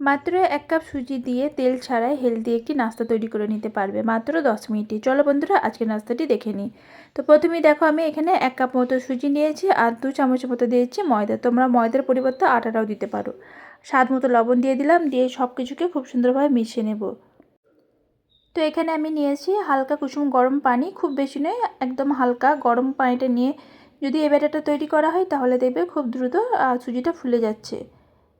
মাত্র এক কাপ সুজি দিয়ে তেল ছাড়াই হেলদি একটি নাস্তা তৈরি করে নিতে পারবে, মাত্র দশ মিনিটে। চলো বন্ধুরা আজকে নাস্তাটি দেখে নিই। তো প্রথমেই দেখো, আমি এখানে এক কাপ মতো সুজি নিয়েছি আর দু চামচ মতো দিয়েছি ময়দা। তোমরা ময়দার পরিবর্তে আটাটাও দিতে পারো। স্বাদ মতো লবণ দিয়ে দিলাম, দিয়ে সব কিছুকে খুব সুন্দরভাবে মিশিয়ে নেব। তো এখানে আমি নিয়েছি হালকা কুসুম গরম পানি, খুব বেশি নয়, একদম হালকা গরম পানিটা নিয়ে যদি এ ব্যাটারটা তৈরি করা হয় তাহলে দেখবে খুব দ্রুত সুজিটা ফুলে যাচ্ছে।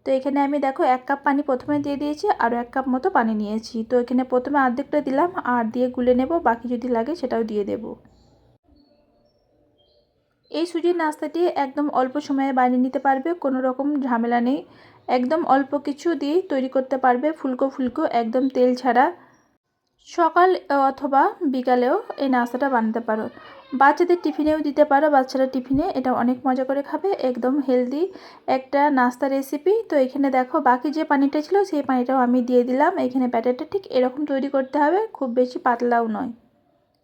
তো এখানে আমি দেখো এক কাপ পানি প্রথমে দিয়ে দিয়েছি, আরও এক কাপ মতো পানি নিয়েছি। তো এখানে প্রথমে অর্ধেকটা দিলাম, আর দিয়ে গুলে নেব, বাকি যদি লাগে সেটাও দিয়ে দেব। এই সুজির নাস্তাটি একদম অল্প সময়ে বানিয়ে নিতে পারবে, কোনো রকম ঝামেলা নেই। একদম অল্প কিছু দিয়ে তৈরি করতে পারবে, ফুলকো ফুলকো, একদম তেল ছাড়া। সকাল অথবা বিকালেও এই নাস্তাটা বানাতে পারো। বাচ্চাদের টিফিনেও দিতে পারো, বাচ্চারা টিফিনে এটা অনেক মজা করে খাবে, একদম হেলদি একটা নাস্তা রেসিপি তো এখানে দেখো, বাকি যে পানিটা ছিল সেই পানিটাও আমি দিয়ে দিলাম। এখানে ব্যাটারটা ঠিক এরকম তৈরি করতে হবে, খুব বেশি পাতলাও নয়,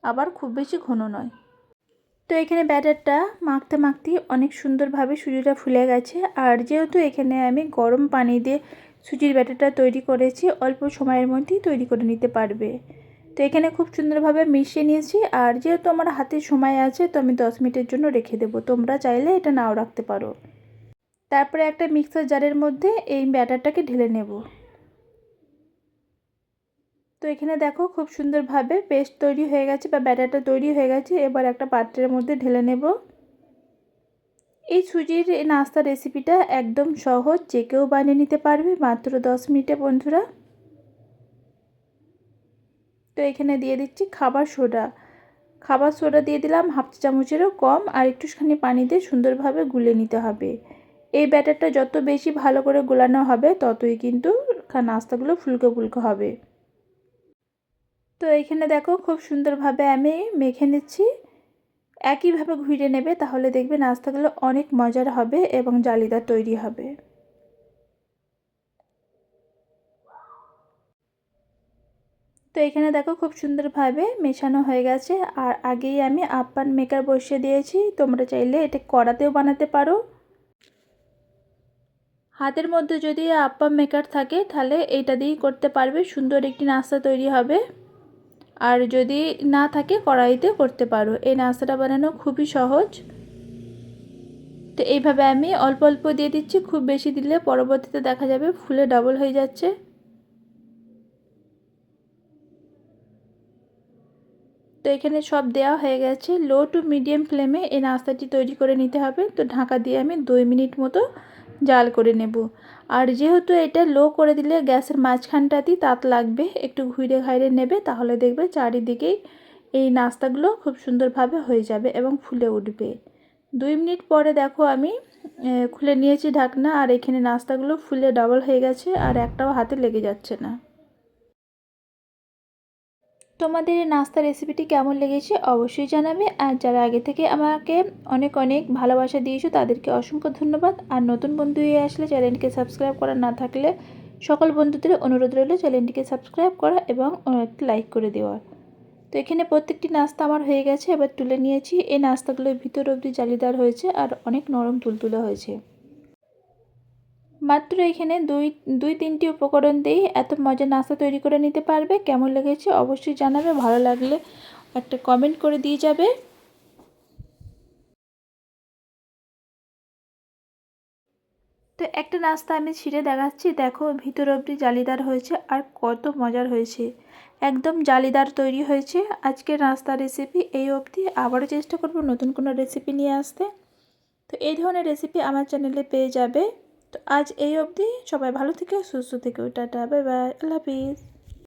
আবার খুব বেশি ঘন নয়। তো এখানে ব্যাটারটা মাখতে মাখতে অনেক সুন্দরভাবে সুজিটা ফুলে গেছে। আর যেহেতু এখানে আমি গরম পানি দিয়ে সুজির ব্যাটারটা তৈরি করেছি, অল্প সময়ের মধ্যেই তৈরি করে নিতে পারবে। তো এখানে খুব সুন্দরভাবে মিশিয়ে নিয়েছি, আর যেহেতু আমার হাতে সময় আছে, তো আমি দশ মিনিটের জন্য রেখে দেবো। তোমরা চাইলে এটা নাও রাখতে পারো। তারপরে একটা মিক্সার জারের মধ্যে এই ব্যাটারটাকে ঢেলে নেব। তো এখানে দেখো খুব সুন্দরভাবে পেস্ট তৈরি হয়ে গেছে বা ব্যাটারটা তৈরি হয়ে গেছে, এবার একটা পাত্রের মধ্যে ঢেলে নেব। এই সুজির নাস্তা রেসিপিটা একদম সহজ, যে কেউ বানিয়ে নিতে পারবে। মাত্র দশ মিনিটে, বন্ধুরা। তো এখানে দিয়ে দিচ্ছি খাবার সোডা। খাবার সোডা দিয়ে দিলাম, হাফ চামচেরও কম, আর একটুখানি পানি দিয়ে সুন্দরভাবে গুলে নিতে হবে। এই ব্যাটারটা যত বেশি ভালো করে গোলানো হবে, ততই কিন্তু নাস্তাগুলো ফুলকো ফুলকো হবে। তো এইখানে দেখো, খুব সুন্দরভাবে আমি মেখে নিচ্ছি। একইভাবে ঘুরে নেবে, তাহলে দেখবে নাস্তাগুলো অনেক মজার হবে এবং জালিদার তৈরি হবে। তো এখানে দেখো খুব সুন্দরভাবে মেশানো হয়ে গেছে। আর আগেই আমি আপ্পান মেকার বসিয়ে দিয়েছি, তোমরা চাইলে এটা কড়াতেও বানাতে পারো। হাতের মধ্যে যদি আপ্পাম মেকার থাকে, তাহলে এইটা দিয়েই করতে পারবে, সুন্দর একটি নাস্তা তৈরি হবে। আর যদি না থাকে, কড়াইতে করতে পারো। এই নাস্তাটা বানানো খুবই সহজ। তো এইভাবে আমি অল্প অল্প দিয়ে দিচ্ছি। খুব বেশি দিলে পরবর্তীতে দেখা যাবে ফুলে ডবল হয়ে যাচ্ছে। তো এখানে সব দেওয়া হয়ে গেছে। লো টু মিডিয়াম ফ্লেমে এই নাস্তাটি তৈরি করে নিতে হবে। তো ঢাকা দিয়ে আমি দুই মিনিট মতো জাল করে নেব। আর যেহেতু এটা লো করে দিলে গ্যাসের মাঝখানটাতেই তাত লাগবে, একটু ঘুরে ঘাইরে নেবে, তাহলে দেখবে চারিদিকেই এই নাস্তাগুলো খুব সুন্দরভাবে হয়ে যাবে এবং ফুলে উঠবে। দুই মিনিট পরে দেখো আমি খুলে নিয়েছি ঢাকনা, আর এখানে নাস্তাগুলো ফুলে ডাবল হয়ে গেছে, আর একটাও হাতে লেগে যাচ্ছে না। তোমাদের এই নাস্তা রেসিপিটি কেমন লেগেছে অবশ্যই জানাবে। আর যারা আগে থেকে আমাকে অনেক অনেক ভালোবাসা দিয়েছ, তাদেরকে অসংখ্য ধন্যবাদ। আর নতুন বন্ধু হয়ে আসলে চ্যানেলটিকে সাবস্ক্রাইব করা না থাকলে সকল বন্ধুদের অনুরোধ রইল চ্যানেলটিকে সাবস্ক্রাইব করা এবং একটি লাইক করে দেওয়ার তো এখানে প্রত্যেকটি নাস্তা আমার হয়ে গেছে, এবার তুলে নিয়েছি। এই নাস্তাগুলোর ভিতর অবধি জালিদার হয়েছে আর অনেক নরম তুলতুলে হয়েছে। মাত্র এখানে দুই দুই তিনটি উপকরণ দিয়েই এত মজার নাস্তা তৈরি করে নিতে পারবে? কেমন লেগেছে? অবশ্যই জানাবে। ভালো লাগলে একটা কমেন্ট করে দিয়ে যাবে। তো একটা নাস্তা আমি ছিঁড়ে দেখাচ্ছি। দেখো, ভিতর অবধি জালিদার হয়েছে আর কত মজার হয়েছে। একদম জালিদার তৈরি হয়েছে। আজকের নাস্তা রেসিপি এই অবধি। আবারও চেষ্টা করব নতুন কোনো রেসিপি নিয়ে আসতে। তো এই ধরনের রেসিপি আমার চ্যানেলে পেয়ে যাবে। তো আজ এই অবধি। সবাই ভালো থেকে সুস্থ থেকে। টাটা বাই বাই আল্লাহ হাফিজ।